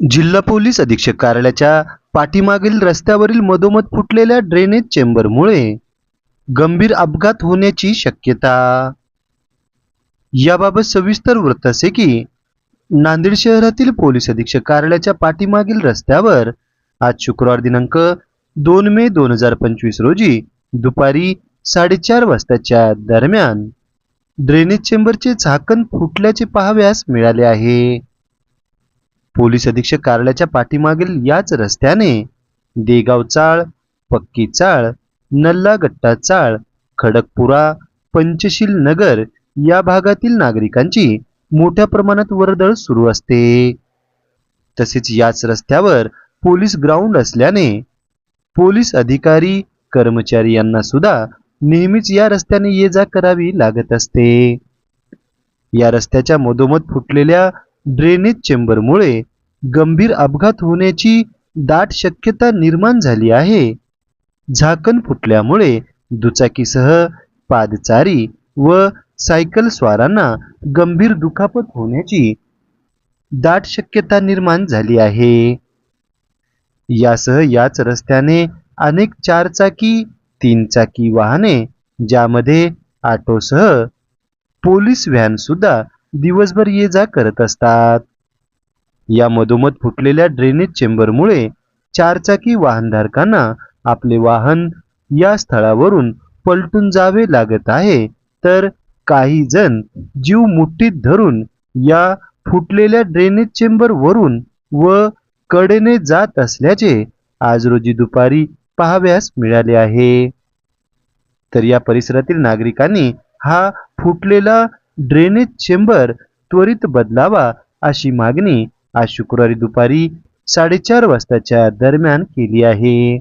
जिल्हा पोलीस अधीक्षक कार्यालयाच्या पाठीमागील रस्त्यावरील मधोमध फुटलेल्या ड्रेनेज चेंबरमुळे गंभीर अपघात होण्याची शक्यता. याबाबत सविस्तर वृत्त असे की नांदेड शहरातील पोलीस अधीक्षक कार्यालयाच्या पाठीमागील रस्त्यावर आज शुक्रवार दिनांक दोन मे दोन हजार पंचवीस रोजी दुपारी साडेचार वाजताच्या दरम्यान ड्रेनेज चेंबरचे झाकण फुटल्याचे पाहाव्यास मिळाले आहे. पोलीस अधीक्षक कार्यालयाच्या पाठीमागील याच रस्त्याने देगाव चाळ पक्की चाळ नल्लागट्टा चाळ खडकपुरा पंचशील नगर या भागातील नागरिकांची मोठ्या प्रमाणात वर्दळ सुरू असते. तसेच याच रस्त्यावर पोलीस ग्राउंड असल्याने पोलीस अधिकारी कर्मचारी यांना सुद्धा नेहमीच या रस्त्याने ये जा करावी लागत असते. या रस्त्याच्या मधोमध फुटलेल्या ड्रेनेज चेंबरमुळे गंभीर अपघात होण्याची दाट शक्यता निर्माण झाली आहे. झाकण फुटल्यामुळे दुचाकीसह पादचारी व सायकल स्वारांना गंभीर दुखापत होण्याची दाट शक्यता निर्माण झाली आहे. यासह याच रस्त्याने अनेक चारचाकी तीन चाकी वाहने ज्यामध्ये ऑटोसह पोलीस व्हॅन सुद्धा दिवसभर ये जा करत असतात. या मधोमध फुटलेल्या ड्रेनेज चेंबरमुळे चारचाकी वाहनधारकांना आपले वाहन या स्थळावरून पलटून जावे लागत आहे. तर काही जण जीव मुठीत धरून या फुटलेल्या ड्रेनेज चेंबर वरून व कडेने जात असल्याचे आज रोजी दुपारी पाहाव्यास मिळाले आहे. तर या परिसरातील नागरिकांनी हा फुटलेला ड्रेनेज चेंबर त्वरित बदलावा अशी मागणी आज शुक्रवारी दुपारी साडेचार वाजताच्या दरम्यान केली आहे.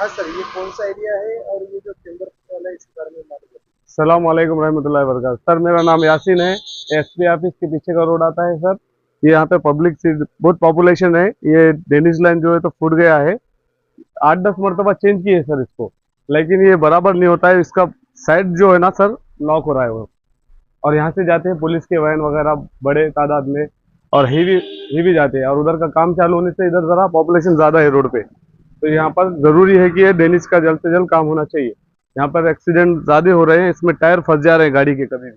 हाँ और सलाम वालेकुम रहमतुल्लाहि व सर, मेरा नाम यासीन है। एसपी ऑफ़िस के पीछे का रोड आता है, सर। ये यहाँ पे पब्लिक बहुत पॉपुलेशन है। ये डेनिस लाइन जो है तो फूट गया है। आठ दस मरतबा चेंज किए सर, इसको। लेकिन ये बराबर नहीं होता है। इसका साइड जो है ना, सर लॉक हो रहा है वो। और यहाँ से जाते हैं पुलिस के वैन वगैरह, बड़े तादाद में। और ही भी ही भी जाते हैं। और उधर का काम चालू होने से इधर ज़रा पॉपुलेशन ज़्यादा है रोड पे। तो यहाँ पर ज़रूरी है कि ये डेनिस का जल्द से जल्द काम होना चाहिए। यहाँ पर एक्सीडेंट ज़्यादा हो रहे हैं, इसमें टायर फंस जा रहे हैं गाड़ी के कभी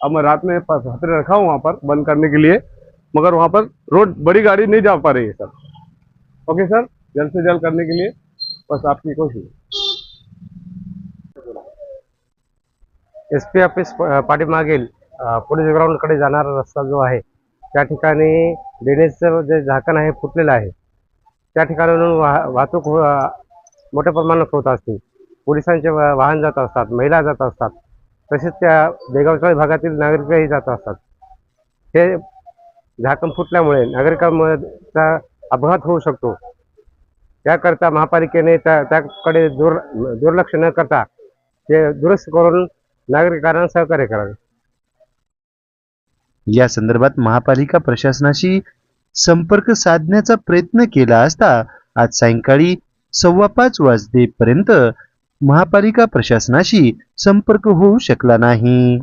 अब मैं रात में हथरे रखा हूँ वहाँ पर, बंद करने के लिए, मगर वहाँ पर रोड बड़ी गाड़ी नहीं जा पा रही है, सर। Okay, sir? जल्द से जल्द करने के लिए बस आपकी कोशिश। एस पी ऑफ़िस पाठीमागील पोलीस ग्राउंडकडे जाणारा रस्ता जो आहे, त्या ठिकाणी ड्रेनेजचं जे झाकण आहे, फुटलेलं आहे. त्या ठिकाणावरून वाह वाहतूक हो- मोठ्या प्रमाणात होत असते. पोलिसांचे वा- वाहन जात असतात महिला जात असतात. तसेच त्या देगावचाळी भागातील नागरिकही जात असतात. हे झाकण फुटल्यामुळे नागरिकांचा अपघात होऊ शकतो. त्याकरता महापालिकेने त्या त्याकडे दुर् दुर्लक्ष न करता ते दुरुस्त करून नागरिकांना सहकार्य करावे. या संदर्भात महापालिका प्रशासनाशी संपर्क साधण्याचा प्रयत्न केला असता आज सायंकाळी सव्वा पाच वाजतेपर्यंत महापालिका प्रशासनाशी संपर्क होऊ शकला नाही.